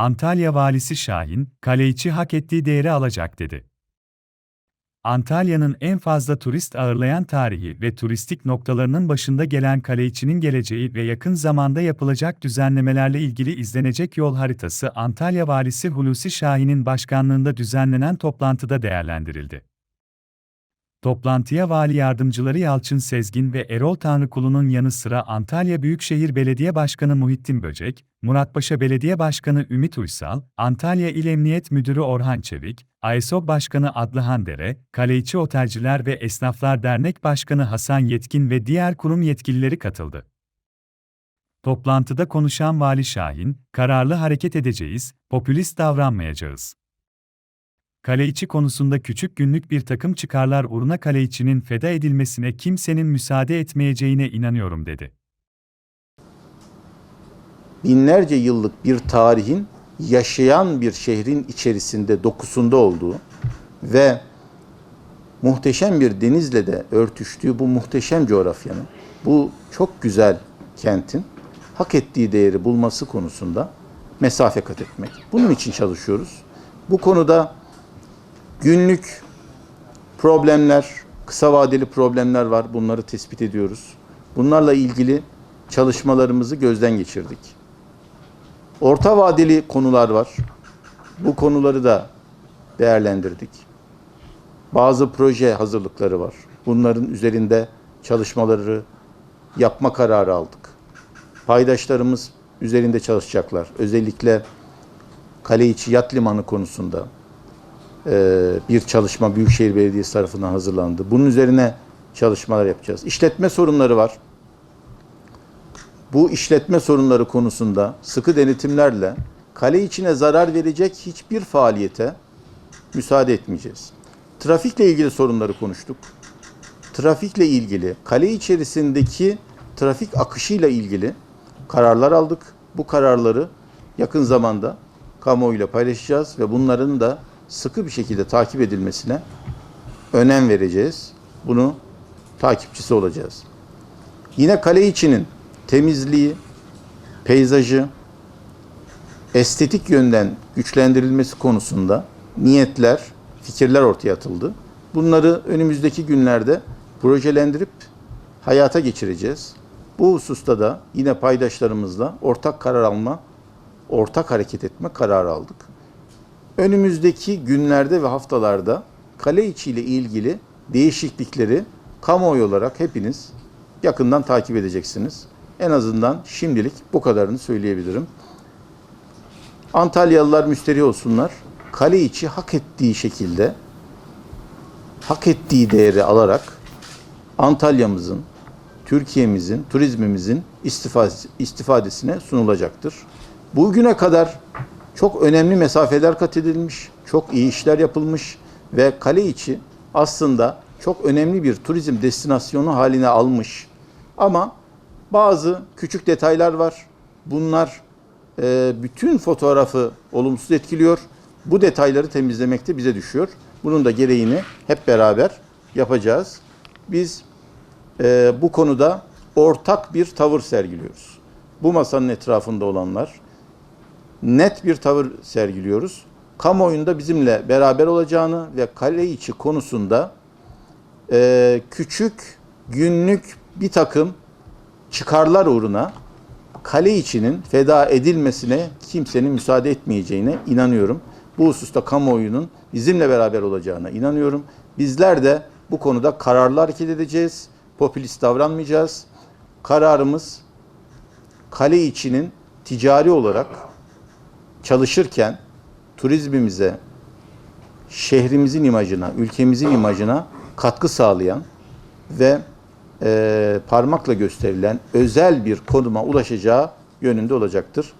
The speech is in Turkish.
Antalya Valisi Şahin, kale içi hak ettiği değeri alacak dedi. Antalya'nın en fazla turist ağırlayan tarihi ve turistik noktalarının başında gelen kale içinin geleceği ve yakın zamanda yapılacak düzenlemelerle ilgili izlenecek yol haritası Antalya Valisi Hulusi Şahin'in başkanlığında düzenlenen toplantıda değerlendirildi. Toplantıya vali yardımcıları Yalçın Sezgin ve Erol Tanrıkulu'nun yanı sıra Antalya Büyükşehir Belediye Başkanı Muhittin Böcek, Muratpaşa Belediye Başkanı Ümit Uysal, Antalya İl Emniyet Müdürü Orhan Çevik, AESOB Başkanı Adlıhan Dere, Kaleiçi Otelciler ve Esnaflar Dernek Başkanı Hasan Yetkin ve diğer kurum yetkilileri katıldı. Toplantıda konuşan Vali Şahin, kararlı hareket edeceğiz, popülist davranmayacağız. Kale içi konusunda küçük günlük bir takım çıkarlar uğruna kale içinin feda edilmesine kimsenin müsaade etmeyeceğine inanıyorum dedi. binlerce yıllık bir tarihin yaşayan bir şehrin içerisinde dokusunda olduğu ve muhteşem bir denizle de örtüştüğü bu muhteşem coğrafyanın, bu çok güzel kentin hak ettiği değeri bulması konusunda mesafe kat etmek. Bunun için çalışıyoruz. Bu konuda günlük problemler, kısa vadeli problemler var. Bunları tespit ediyoruz. Bunlarla ilgili çalışmalarımızı gözden geçirdik. Orta vadeli konular var. Bu konuları da değerlendirdik. Bazı proje hazırlıkları var. Bunların üzerinde çalışmaları yapma kararı aldık. Paydaşlarımız üzerinde çalışacaklar. Özellikle Kaleiçi Yat Limanı konusunda bir çalışma Büyükşehir Belediyesi tarafından hazırlandı. Bunun üzerine çalışmalar yapacağız. İşletme sorunları var bu işletme sorunları konusunda sıkı denetimlerle kale içine zarar verecek hiçbir faaliyete müsaade etmeyeceğiz. Trafikle ilgili sorunları konuştuk. Trafikle ilgili, kale içerisindeki trafik akışıyla ilgili kararlar aldık. Bu kararları yakın zamanda kamuoyuyla paylaşacağız ve bunların da sıkı bir şekilde takip edilmesine önem vereceğiz. Bunu takipçisi olacağız. Yine kale içinin temizliği, peyzajı, estetik yönden güçlendirilmesi konusunda niyetler, fikirler ortaya atıldı. Bunları önümüzdeki günlerde projelendirip hayata geçireceğiz. Bu hususta da yine paydaşlarımızla ortak karar alma, ortak hareket etme kararı aldık. Önümüzdeki günlerde ve haftalarda kale içi ile ilgili değişiklikleri kamuoyu olarak hepiniz yakından takip edeceksiniz. En azından şimdilik bu kadarını söyleyebilirim. Antalyalılar müsterih olsunlar. Kale içi hak ettiği şekilde hak ettiği değeri alarak Antalya'mızın, Türkiye'mizin, turizmimizin istifadesine sunulacaktır. Bugüne kadar çok önemli mesafeler kat edilmiş, çok iyi işler yapılmış ve kale içi aslında çok önemli bir turizm destinasyonu haline almış. Ama bazı küçük detaylar var. Bunlar e, bütün fotoğrafı olumsuz etkiliyor. Bu detayları temizlemekte bize düşüyor. Bunun da gereğini hep beraber yapacağız. Biz e, bu konuda ortak bir tavır sergiliyoruz. Bu masanın etrafında olanlar net bir tavır sergiliyoruz. Kamuoyunda bizimle beraber olacağını ve kale içi konusunda e, küçük günlük bir takım çıkarlar uğruna kale içinin feda edilmesine kimsenin müsaade etmeyeceğine inanıyorum. Bu hususta kamuoyunun bizimle beraber olacağına inanıyorum. Bizler de bu konuda kararlı hareket edeceğiz. Popülist davranmayacağız. Kararımız kale içinin ticari olarak çalışırken turizmimize, şehrimizin imajına, ülkemizin imajına katkı sağlayan ve e, parmakla gösterilen özel bir konuma ulaşacağı yönünde olacaktır.